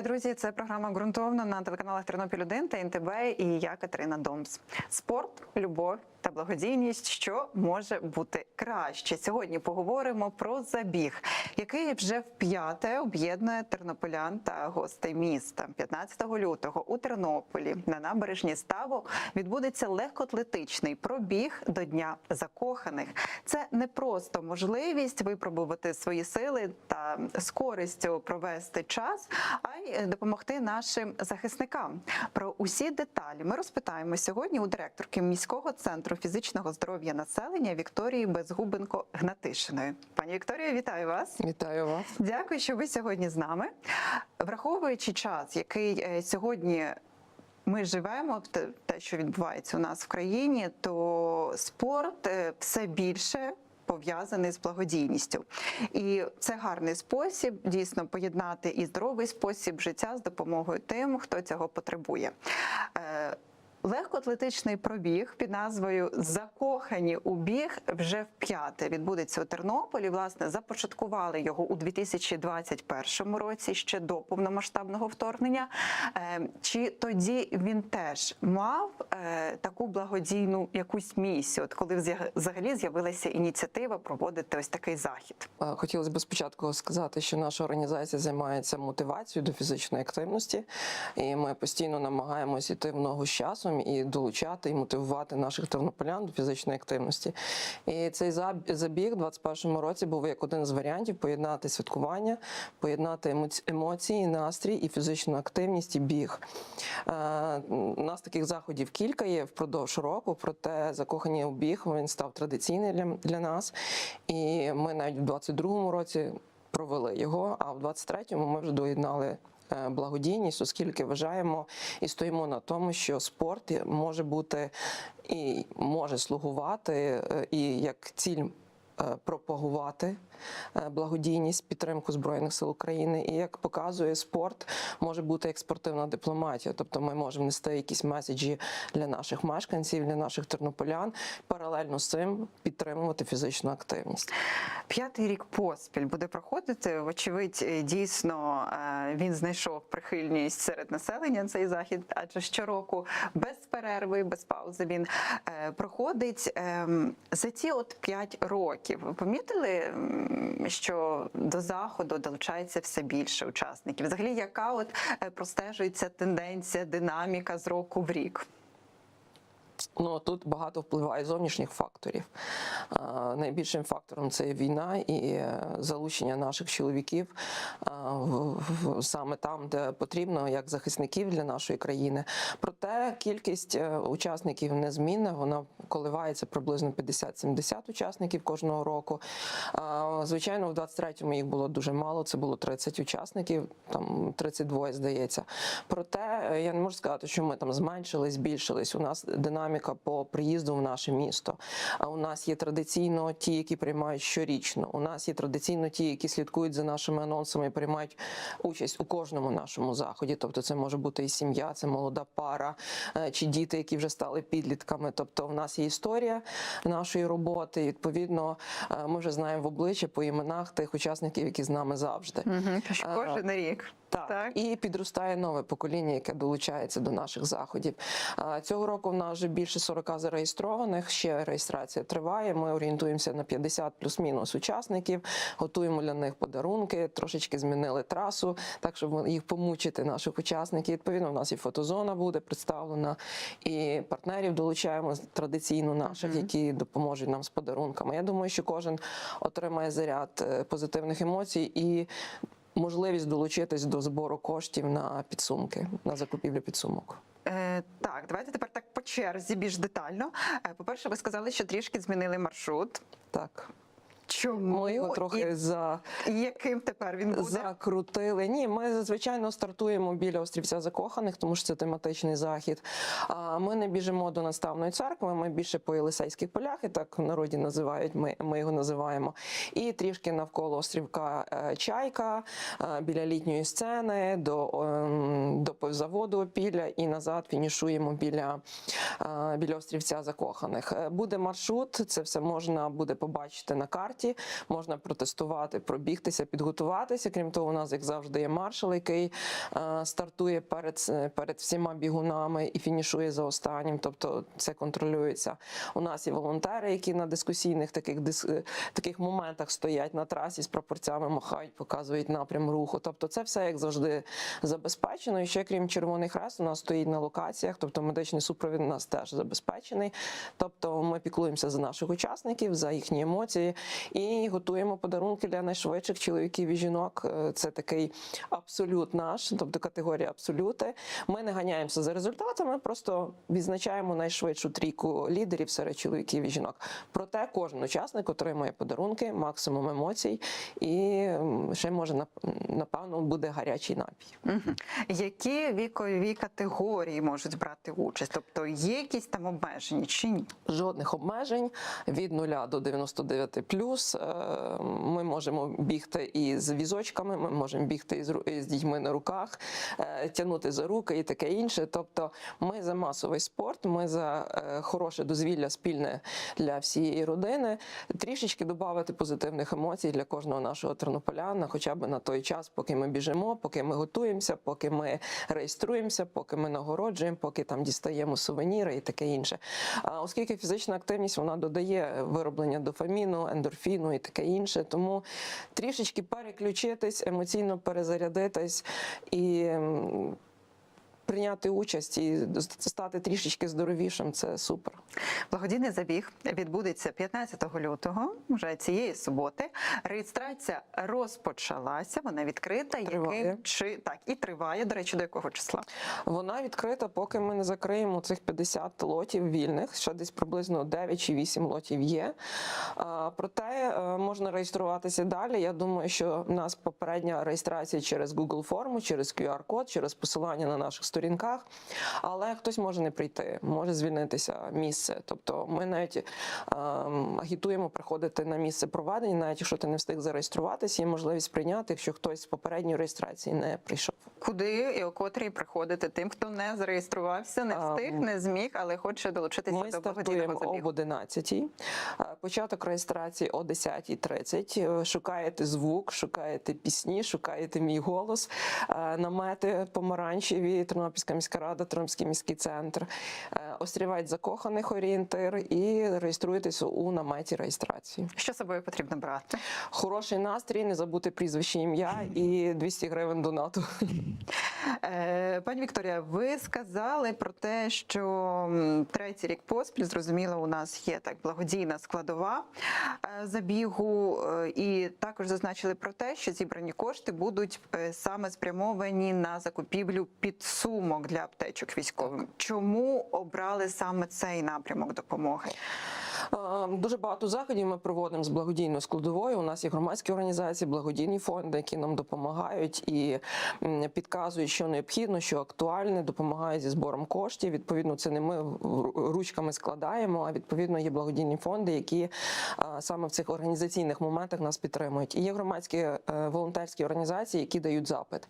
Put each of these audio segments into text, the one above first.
Вітаю, друзі! Це програма ґрунтовно на телеканалах Тернопіль 1 та НТБ і я Катерина Домс. Спорт, любов та благодійність, що може бути краще. Сьогодні поговоримо про забіг, який вже вп'яте об'єднує тернополян та гостей міста. 15 лютого у Тернополі на набережні ставу відбудеться легкоатлетичний пробіг до Дня закоханих. Це не просто можливість випробувати свої сили та з користю провести час, а й допомогти нашим захисникам. Про усі деталі ми розпитаємо сьогодні у директорки міського центру фізичного здоров'я населення Вікторії Безгубенко Гнатишиної. Пані Вікторія, вітаю вас. Вітаю вас. Дякую, що ви сьогодні з нами. Враховуючи час, який е, сьогодні. Ми живемо те- що відбувається у нас в країні, то спорт е, все більше пов'язаний з благодійністю, і це гарний спосіб дійсно поєднати і здоровий спосіб життя з допомогою тим, хто цього потребує. Легкоатлетичний пробіг під назвою Закохані у біг вже вп'яте відбудеться у Тернополі. Власне, започаткували його у 2021 році, ще до повномасштабного вторгнення. Е, Чи тоді він теж мав е, таку благодійну якусь місію? От коли взагалі з'явилася ініціатива проводити ось такий захід? Е, Хотілося б спочатку сказати, що наша організація займається мотивацією до фізичної активності, і ми постійно намагаємось іти в ногу з часом і долучати і мотивувати наших тернополян до фізичної активності. І цей забіг у 2021 році був як один з варіантів поєднати святкування, поєднати емоці- емоції, настрій і фізичну активність і біг. Е, У нас таких заходів кілька є впродовж року, проте закохані у біг він став традиційний для, для нас. І ми навіть в 22-му році провели його, а в 23-му ми вже доєднали. Е, Благодійність, оскільки вважаємо і стоїмо на тому, що спорт може бути і може слугувати е, і як ціль е, пропагувати благодійність, підтримку збройних сил України. І як показує спорт, може бути як спортивна дипломатія. Тобто, ми можемо нести якісь меседжі для наших мешканців, для наших тернополян, паралельно з цим підтримувати фізичну активність. П'ятий рік поспіль буде проходити. Вочевидь, е, дійсно е, він знайшов прихильність серед населення цей захід, адже щороку без перерви, без паузи він е, проходить Ем, за ці от п'ять років. Ви помітили, що до заходу долучається все більше учасників? Взагалі, яка от е, простежується тенденція, динаміка з року в рік? Ну тут багато впливає зовнішніх факторів. Найбільшим фактором це війна і е, залучення наших чоловіків саме там, де потрібно, як захисників для нашої країни. Проте кількість е, учасників незмінна, вона коливається приблизно 50-70 учасників кожного року. Звичайно, в 23-му їх було дуже мало. Це було 30 учасників, там 32, здається. Проте е, я не можу сказати, що ми там зменшились, збільшились. У нас динаміка по приїзду в наше місто. А у нас є традиційно ті, які приймають щорічно. У нас є традиційно ті, які слідкують за нашими анонсами і приймають участь у кожному нашому заході. Тобто, це може бути і сім'я, це молода пара, е, чи діти, які вже стали підлітками. Тобто, в нас є історія нашої роботи. І, відповідно, е, ми вже знаємо в обличчя по іменах тих учасників, які з нами завжди. Угу. Кожен рік. Так. Так. і підростає нове покоління, яке долучається до наших заходів. Цього року в нас вже більше 40 зареєстрованих. Ще реєстрація триває. Ми орієнтуємося на 50 плюс-мінус учасників. Готуємо для них подарунки. Трошечки змінили трасу, так щоб їх помучити наших учасників. Відповідно, у нас і фотозона буде представлена, і партнерів долучаємо традиційно наших, які допоможуть нам з подарунками. Я думаю, що кожен отримає заряд е, позитивних емоцій і можливість долучитись до збору коштів на підсумки, на закупівлю підсумок. Е, так, давайте тепер так по черзі більш детально. Е, по-перше, ви сказали, що трішки змінили маршрут. Так, Чому ми його трохи за, і, і яким тепер він буде? закрутили. Ні, ми звичайно стартуємо біля острівця закоханих, тому що це тематичний захід. А ми не біжимо до наставної церкви. Ми більше по Єлисейських полях, і так в народі називають. Ми, ми його називаємо. І трішки навколо острівка е, Чайка, е, біля літньої сцени, до, до заводу Опілля і назад фінішуємо біля, е, біля острівця закоханих. Буде маршрут, це все можна буде побачити на карті. Старті. Можна протестувати, пробігтися, підготуватися. Крім того, у нас, як завжди, є маршал, який е, стартує перед, перед всіма бігунами і фінішує за останнім. Тобто це контролюється. У нас є волонтери, які на дискусійних таких дис, е, таких моментах стоять на трасі з прапорцями, махають, показують напрям руху. Тобто, це все як завжди забезпечено. І ще крім Червоний Хрест, у нас стоїть на локаціях, тобто медичний супровід у нас теж забезпечений. Тобто ми піклуємося за наших учасників, за їхні емоції і готуємо подарунки для найшвидших чоловіків і жінок. Е, Це такий абсолют наш, тобто категорія абсолюти. Ми не ганяємося за результатами, просто відзначаємо найшвидшу трійку лідерів серед чоловіків і жінок. Проте кожен учасник отримує подарунки, максимум емоцій, і ще може напевно буде гарячий напій. Які вікові категорії можуть брати участь? Тобто є якісь там обмеження чи ні? Жодних обмежень від 0 до 99 плюс. Е, Ми можемо бігти і з візочками, ми можемо бігти із ру- із дітьми на руках, е, тягнути за руки і таке інше. Тобто, ми за масовий спорт, ми за е, хороше дозвілля спільне для всієї родини. Трішечки додати позитивних емоцій для кожного нашого тернополяна, хоча б на той час, поки ми біжимо, поки ми готуємося, поки ми реєструємося, поки ми нагороджуємо, поки там дістаємо сувеніри і таке інше. Оскільки фізична активність вона додає вироблення дофаміну, ендорфіну і таке інше, тому трішечки переключитись, емоційно перезарядитись і. Прийняти участь і стати трішечки здоровішим це супер. Благодійний забіг відбудеться 15 лютого, вже цієї суботи. Реєстрація розпочалася, вона відкрита. Триває. Яким чи так і триває? До речі, до якого числа? Вона відкрита, поки ми не закриємо цих 50 лотів вільних. Ще десь приблизно 9 чи 8 лотів є. Проте е, можна реєструватися далі. Я думаю, що в нас попередня реєстрація через Google форму, через QR-код, через посилання на наших сторінках. Але хтось може не прийти, може звільнитися місце. Тобто ми навіть е, агітуємо приходити на місце проведення, навіть якщо ти не встиг зареєструватися, є можливість прийняти, якщо хтось з попередньої реєстрації не прийшов. Куди і о котрій приходити тим, хто не зареєструвався, не встиг, не зміг, але хоче долучитися Ми до благодійного стартуємо об забігу? 11 Початок реєстрації о 10.30. Е, Шукаєте звук, шукаєте пісні, шукаєте мій голос, Е, намети помаранчеві, Тернопільська міська рада, Тернопільський міський центр. Е, Острівець закоханих орієнтир і реєструєтесь у наметі реєстрації. Що з собою потрібно брати? Хороший настрій, не забути прізвище ім'я і 200 гривень донату. Е, Пані Вікторія, ви сказали про те, що третій рік поспіль, зрозуміло, у нас є так благодійна складова е, забігу, е, і також зазначили про те, що зібрані кошти будуть саме спрямовані на закупівлю підсумок для аптечок військовим. Чому обрали саме цей напрямок допомоги? Е, Дуже багато заходів ми проводимо з благодійною складовою. У нас є громадські організації, благодійні фонди, які нам допомагають і підказують, що необхідно, що актуальне, допомагають зі збором коштів. Відповідно, це не ми ручками складаємо, а відповідно є благодійні фонди, які е, саме в цих організаційних моментах нас підтримують. І є громадські е, волонтерські організації, які дають запит.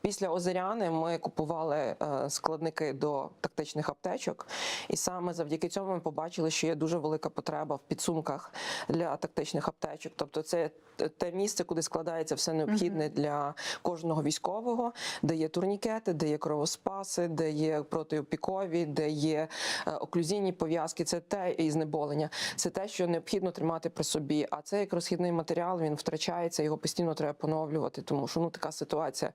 Після Озеряни ми купували е, складники до тактичних аптечок, і саме завдяки цьому ми побачили, що є дуже велика потреба в підсумках для тактичних аптечок. Тобто, це те місце, куди складається все необхідне для кожного військового, де є турнікети, де є кровоспаси, де є протиопікові, де є е, оклюзійні пов'язки. Це те і знеболення. Це те, що необхідно тримати при собі. А це як розхідний матеріал, він втрачається, його постійно треба поновлювати, тому що ну така ситуація.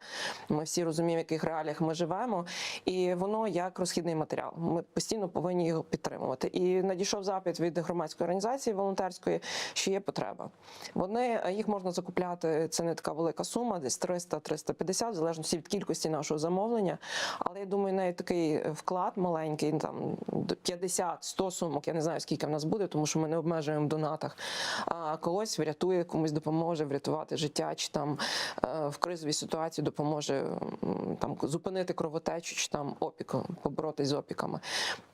Ми всі розуміємо, в яких реаліях ми живемо, і воно як розхідний матеріал. Ми постійно повинні його підтримувати. І надійшов запит від громадської організації волонтерської, що є потреба. Вони їх можна закупляти. Це не така велика сума, десь 300-350, в залежності від кількості нашого замовлення. Але я думаю, навіть такий вклад маленький, там до 50-100 сумок. Я не знаю, скільки в нас буде, тому що ми не обмежуємо в донатах. А когось врятує, комусь допоможе врятувати життя, чи там е, в кризовій ситуації допоможе там зупинити кровотечу, чи там опік, поборотись з опіками.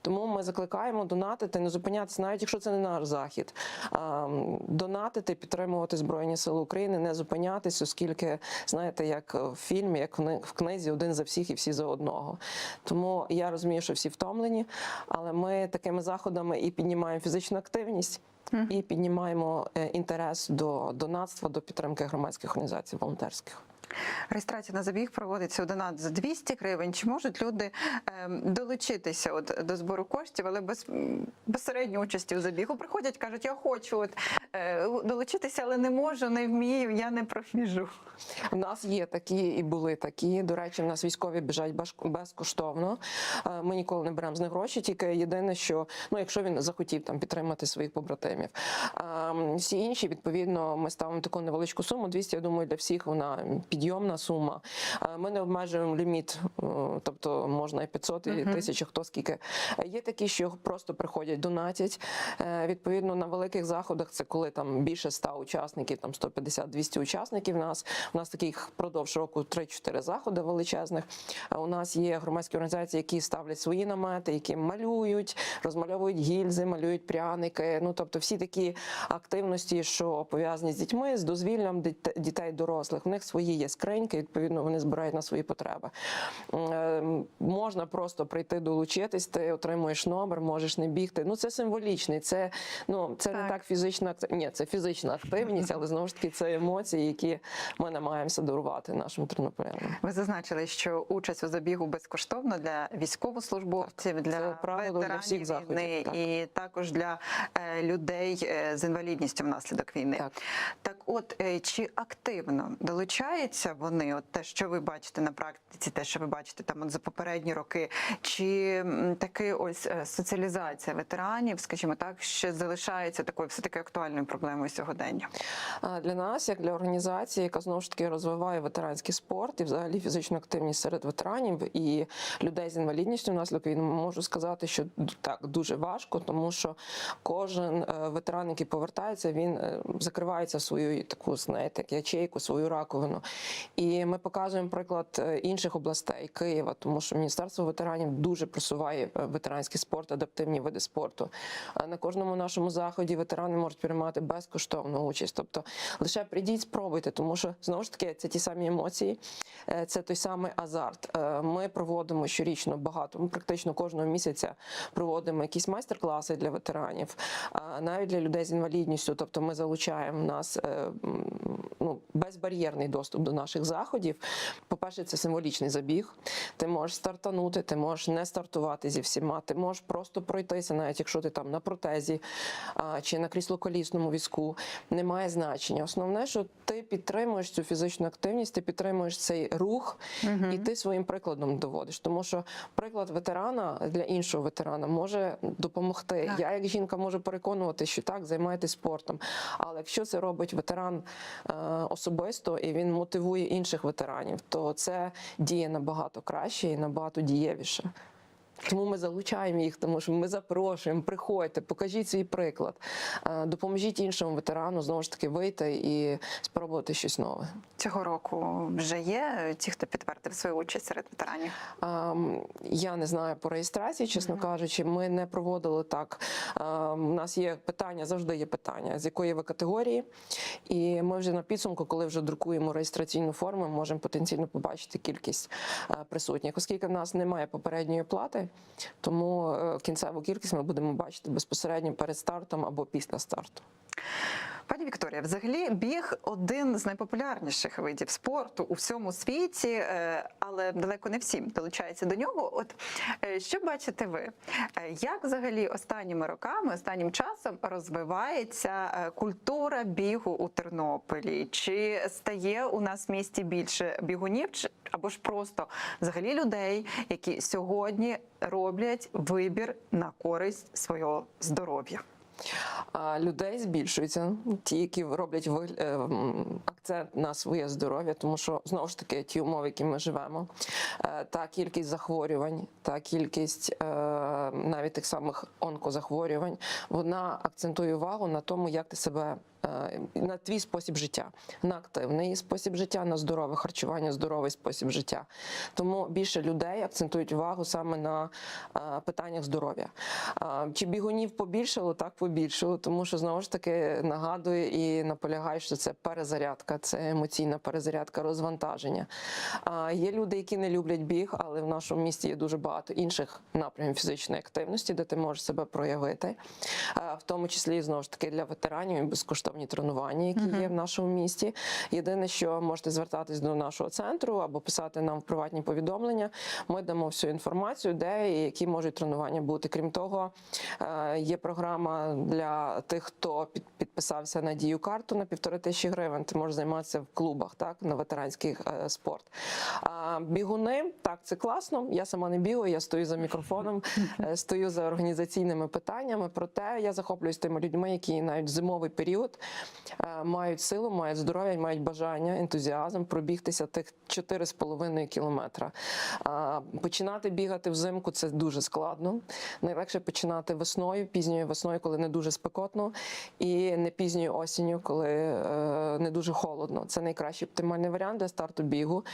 Тому ми закликаємо донатити, не зупинятися, навіть якщо це не наш захід. А, Донатити, підтримувати Збройні Сили України, не зупинятись, оскільки знаєте, як в фільмі, як в книзі, один за всіх і всі за одного. Тому я розумію, що всі втомлені, але ми такими заходами і піднімаємо фізичну активність. і піднімаємо е, інтерес до донатства, до підтримки громадських організацій волонтерських. Реєстрація на забіг проводиться у донат за 200 гривень. Чи можуть люди ем, долучитися от до збору коштів, але без безсередньої участі у забігу приходять, кажуть, я хочу от, е, долучитися, але не можу, не вмію, я не профіжу. У нас є такі і були такі. До речі, в нас військові біжать безкоштовно. Е, Ми ніколи не беремо з них гроші. Тільки єдине, що ну, якщо він захотів там підтримати своїх побратимів. А всі інші, відповідно, ми ставимо таку невеличку суму. 200, я думаю, для всіх вона підйомна сума. Е, Ми не обмежуємо ліміт, е, тобто можна і 500, і Мгм. 1000, хто скільки. Е, Є такі, що просто приходять, донатять. Відповідно, на великих заходах це коли там більше 100 учасників, там 150-200 учасників. У нас у нас таких впродовж року 3-4 заходи величезних. У нас є громадські організації, які ставлять свої намети, які малюють, розмальовують гільзи, малюють пряники. Ну тобто, всі такі активності, що пов'язані з дітьми, з дозвіллям дітей дорослих. У них свої є скриньки, відповідно, вони збирають на свої потреби. Ем, Можна просто прийти долучитись, ти отримуєш номер, можеш не бігти. Ну це символічний, це ну це не Так. так фізична Ні, це фізична активність, але знову ж таки це емоції, які ми намагаємося дарувати нашим тернополянам. Ви зазначили, що участь у забігу безкоштовна для військовослужбовців, для Це правило для всіх заходів, війни так. і також для е, людей е, з інвалідністю внаслідок війни. Так. Так, от е, чи активно долучаються вони? От те, що ви бачите на практиці, те, що ви бачите там от за попередні роки, чи таки ось е, соціалізація ветеранів, скажімо так, ще залишається такою все таки актуальною проблемою сьогодення? Для нас, як для організації, яка знову ж таки розвиває ветеранський спорт і взагалі фізичну активність серед ветеранів і людей з інвалідністю внаслідок війни, можу сказати, що так дуже важко, тому що кожен е, ветеран, який повертається, він е, закривається в свою таку знаєте, ячейку, свою раковину. І ми показуємо приклад е, інших областей Києва, тому що Міністерство ветеранів дуже просуває е, ветеранський спорт, адаптивні види спорту. На кожному нашому заході ветерани можуть приймати безкоштовну участь. Тобто лише прийдіть, спробуйте, тому що знову ж таки це ті самі емоції, е, це той самий азарт. Ми проводимо щорічно багато. Ми практично кожного місяця проводимо якісь майстер-класи для ветеранів, навіть для людей з інвалідністю. Тобто ми залучаємо в нас ну, безбар'єрний доступ до наших заходів. По-перше, це символічний забіг. Ти можеш стартанути, ти можеш не стартувати зі всіма, ти можеш просто пройтися, навіть якщо ти там на протезі а, чи на кріслоколісному візку. Немає значення. Основне, що ти підтримуєш цю фізичну активність, ти підтримуєш цей рух, і ти своїм прикладом доводиш. Тому що приклад ветерана для іншого ветерана може допомогти. Так. Я, як жінка, можу переконувати, що так, займайтесь спортом. Але якщо це робить ветеран е, особисто і він мотивує інших ветеранів, то це діє набагато краще і набагато дієвіше. Тому ми залучаємо їх, тому що ми запрошуємо, приходьте, покажіть свій приклад, е, допоможіть іншому ветерану знову ж таки вийти і спробувати щось нове. Цього року вже є ті, хто підтвердив свою участь серед ветеранів. Ем, Я не знаю по реєстрації, чесно кажучи, ми не проводили так. Ем, У нас є питання, завжди є питання, з якої ви категорії. І ми вже на підсумку, коли вже друкуємо реєстраційну форму, можемо потенційно побачити кількість е, присутніх. Оскільки в нас немає попередньої плати, тому е, кінцеву кількість ми будемо бачити безпосередньо перед стартом або після старту. Пані Вікторія, взагалі біг один з найпопулярніших видів спорту у всьому світі, е, але далеко не всім долучаються до нього. От е, що бачите ви? Е, Як взагалі останніми роками, останнім часом розвивається культура бігу у Тернополі? Чи стає у нас в місті більше бігунів? Або ж просто взагалі людей, які сьогодні роблять вибір на користь свого здоров'я? Людей збільшується, ті, які роблять е, акцент на своє здоров'я, тому що знову ж таки ті умови, які ми живемо, е, та кількість захворювань, та кількість е, навіть тих самих онкозахворювань, вона акцентує увагу на тому, як ти себе на твій спосіб життя, на активний спосіб життя, на здорове харчування, здоровий спосіб життя. Тому більше людей акцентують увагу саме на питаннях здоров'я. Чи бігунів побільшало? Так побільшало, тому що знову ж таки нагадую і наполягаю, що це перезарядка, це емоційна перезарядка, розвантаження. А, Є люди, які не люблять біг, але в нашому місті є дуже багато інших напрямів фізичної активності, де ти можеш себе проявити, А, в тому числі знову ж таки для ветеранів і безкоштовні тренування, які є в нашому місті. Єдине, що можете звертатись до нашого центру або писати нам в приватні повідомлення. Ми дамо всю інформацію, де і які можуть тренування бути. Крім того, є програма для тих, хто під- підписався на дію карту на півтори тисячі гривень. Ти можеш займатися в клубах, так на ветеранський е, спорт. А бігуни, так, це класно. Я сама не бігаю, я стою за мікрофоном, е, стою за організаційними питаннями. Проте я захоплююсь тими людьми, які навіть в зимовий період е, мають силу, мають здоров'я, мають бажання, ентузіазм пробігтися тих 4,5 кілометра. Починати бігати взимку це дуже складно. Найлегше починати весною, пізньою весною, коли не дуже спекотно, і не пізньою осінню, коли е, не дуже холодно. Це найкращий оптимальний варіант для старту бігу.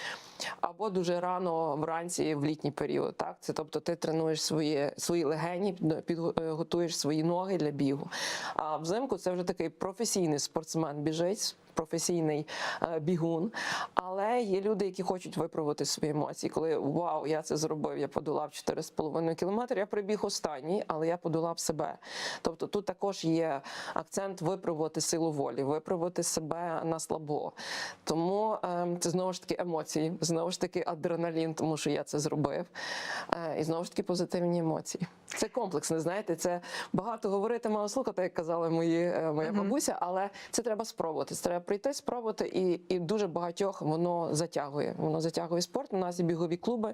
Або дуже рано вранці в літній період. Так, це тобто ти тренуєш свої, свої легені, підготуєш свої ноги для бігу. А взимку це вже такий професійний спортсмен біжить. Професійний е, бігун, але є люди, які хочуть випробувати свої емоції. Коли вау, я це зробив, я подолав 4,5 кілометри. Я прибіг останній, але я подолав себе. Тобто тут також є акцент випробувати силу волі, випробувати себе на слабо. Тому е, це знову ж таки емоції, знову ж таки адреналін, тому що я це зробив. Е, і знову ж таки позитивні емоції. Це комплексно, знаєте, це багато говорити, мало слухати, як казала мої, е, моя бабуся, але це треба спробувати. Це треба прийти, спробувати, і, і дуже багатьох воно затягує. Воно затягує спорт. У нас є бігові клуби,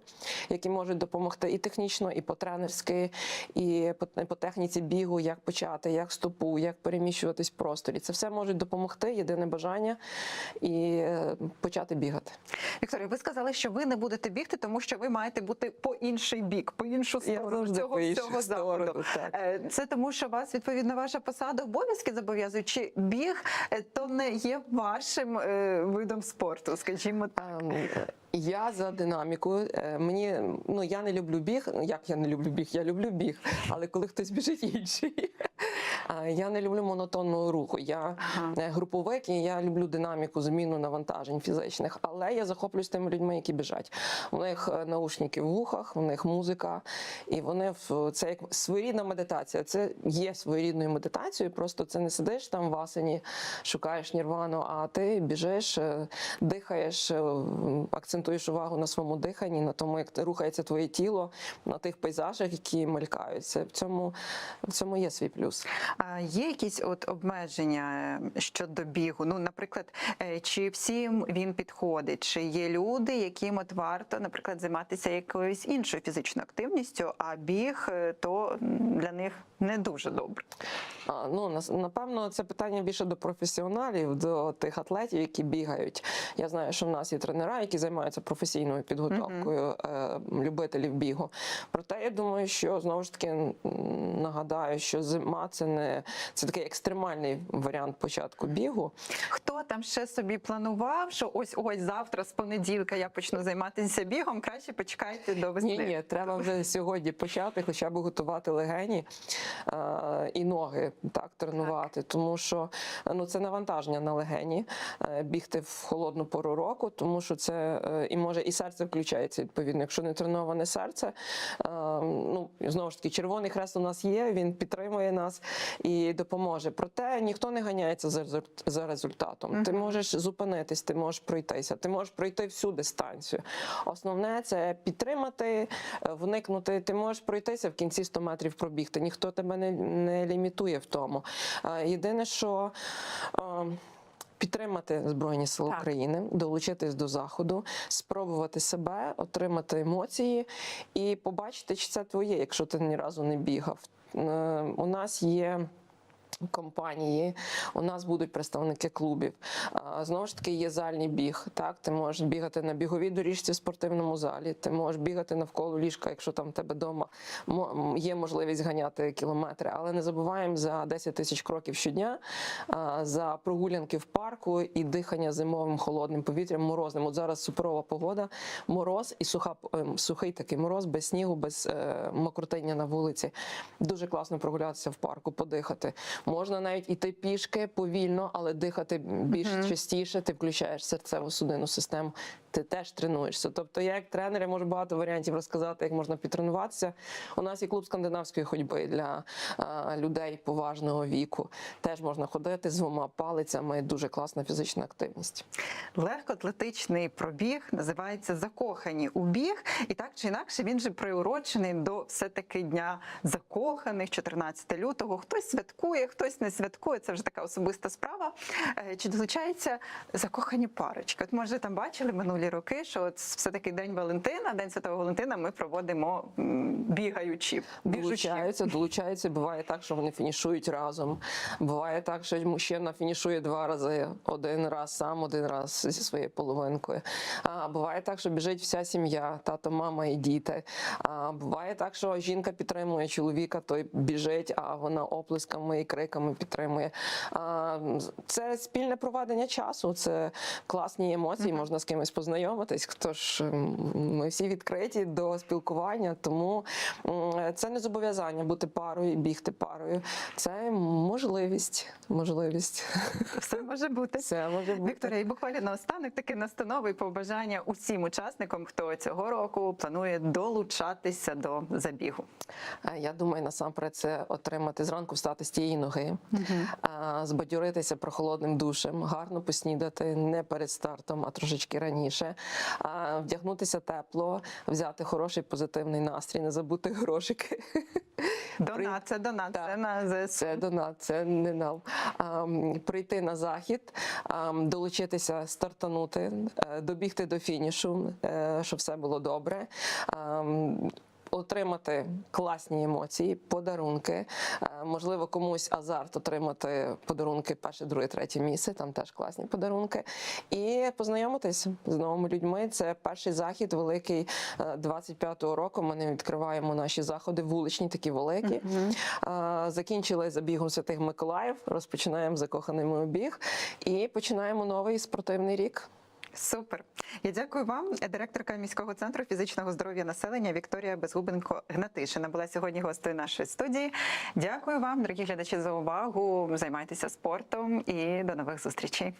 які можуть допомогти і технічно, і по-тренерськи, і по, по техніці бігу, як почати, як стопу, як переміщуватись в просторі. Це все може допомогти. Єдине бажання і е, почати бігати. Вікторія, ви сказали, що ви не будете бігти, тому що ви маєте бути по інший бік, по іншу сторону цього всього заходу. так. Е, Це тому, що вас відповідно ваша посада обов'язки зобов'язують, чи біг е, то не є вашим е, видом спорту, скажімо так. Ем, Я за динаміку. Е, Мені ну я не люблю біг. Як я не люблю біг? Я люблю біг, але коли хтось біжить інший. Я не люблю монотонного руху. Я Ага. е, груповик і я люблю динаміку, зміну навантажень фізичних. Але я захоплююсь тими людьми, які біжать. У них е, наушники в вухах, у них музика, і вони в це як своєрідна медитація. Це є своєрідною медитацією. Просто це не сидиш там в асені, шукаєш нірвану, а ти біжиш, е, дихаєш, акцентуєш увагу на своєму диханні, на тому, як рухається твоє тіло, на тих пейзажах, які мелькаються. В цьому, в цьому є свій плюс. А є якісь от обмеження е, щодо бігу? Ну, наприклад, е, чи всім він підходить, чи є люди, яким от варто, наприклад, займатися якоюсь іншою фізичною активністю, а біг е, то для них не дуже добре. А, Ну, напевно, це питання більше до професіоналів, до тих атлетів, які бігають. Я знаю, що в нас є тренера, які займаються професійною підготовкою е, любителів бігу. Проте я думаю, що знову ж таки нагадаю, що зима це не це такий екстремальний варіант початку бігу. Хто там ще собі планував, що ось ось завтра з понеділка я почну займатися бігом, краще почекайте до весни. Ні, ні, треба вже сьогодні почати, хоча б готувати легені і ноги так тренувати, тому що ну це навантаження на легені, е, бігти в холодну пору року, тому що це е, і може і серце включається відповідно. Якщо не треноване серце, е, ну знову ж таки, червоний хрест у нас є, він підтримує нас і допоможе. Проте ніхто не ганяється за за результатом. Ти можеш зупинитись, ти можеш пройтися, ти можеш пройти всю дистанцію. Основне це підтримати, е, вникнути. Ти можеш пройтися в кінці 100 метрів пробігти. Ніхто тебе не, не лімітує в тому. Єдине, що. Підтримати Збройні Сили Так. України, долучитись до заходу, спробувати себе, отримати емоції і побачити, чи це твоє, якщо ти ні разу не бігав. Е, У нас є Компанії у нас будуть представники клубів. Знову ж таки, є зальний біг. Так, ти можеш бігати на біговій доріжці в спортивному залі. Ти можеш бігати навколо ліжка, якщо там в тебе вдома є можливість ганяти кілометри. Але не забуваємо за 10 тисяч кроків щодня, за прогулянки в парку і дихання зимовим холодним повітрям, морозним. От зараз суперова погода, мороз і суха ем, сухий такий мороз, без снігу, без е, мокротиння на вулиці. Дуже класно прогулятися в парку, подихати. Можна навіть іти пішки повільно, але дихати більш частіше. Ти включаєш серцеву судинну систему. Ти теж тренуєшся. Тобто, я як тренер я можу багато варіантів розказати, як можна підтренуватися. У нас є клуб скандинавської ходьби для людей поважного віку. Теж можна ходити з двома палицями. Дуже класна фізична активність. Легкоатлетичний пробіг називається Закохані у біг, і так чи інакше він же приурочений до все-таки дня закоханих, 14 лютого. Хтось святкує, хтось не святкує. Це вже така особиста справа. Е, Чи долучаються закохані парочки? От може там бачили минулі роки, що от все-таки День Валентина, День Святого Валентина ми проводимо бігаючи. біжучи. Долучаються, долучаються. Буває так, що вони фінішують разом. Буває так, що мужчина фінішує два рази: один раз сам, один раз зі своєю половинкою. А буває так, що біжить вся сім'я, тато, мама і діти. А буває так, що жінка підтримує чоловіка, той біжить, а вона оплесками і криками підтримує. А, це спільне проведення часу, це класні емоції, можна з кимось познайомитись. Хто ж ми всі відкриті до спілкування, тому це не зобов'язання бути парою, бігти парою. Це можливість. Можливість. Все може бути. Це може бути. Вікторія, і буквально наостанок таке настанови і побажання усім учасникам, хто цього року планує долучатися до забігу. Е, Я думаю, насамперед це отримати зранку встати з тієї ноги, а, збадьоритися прохолодним душем, гарно поснідати не перед стартом, а трошечки раніше, вдягнутися тепло, взяти хороший позитивний настрій, не забути грошики. Донат, це донат, це на ЗСУ. Це донат, це не нам. Прийти на захід, долучитися, стартанути, е, добігти до фінішу, е, щоб все було добре. Отримати класні емоції, подарунки, Е, можливо, комусь азарт отримати подарунки перше, друге, третє місце. Там теж класні подарунки. І познайомитись з новими людьми. Це перший захід великий е, 25-го року. Ми не відкриваємо наші заходи, вуличні такі великі. Е, Закінчили забігом Святих Миколаїв, розпочинаємо закоханий ми біг і починаємо новий спортивний рік. Супер. Я дякую вам. Директорка міського центру фізичного здоров'я населення Вікторія Безгубенко Гнатишина була сьогодні гостею нашої студії. Дякую вам, дорогі глядачі, за увагу. Займайтеся спортом і до нових зустрічей.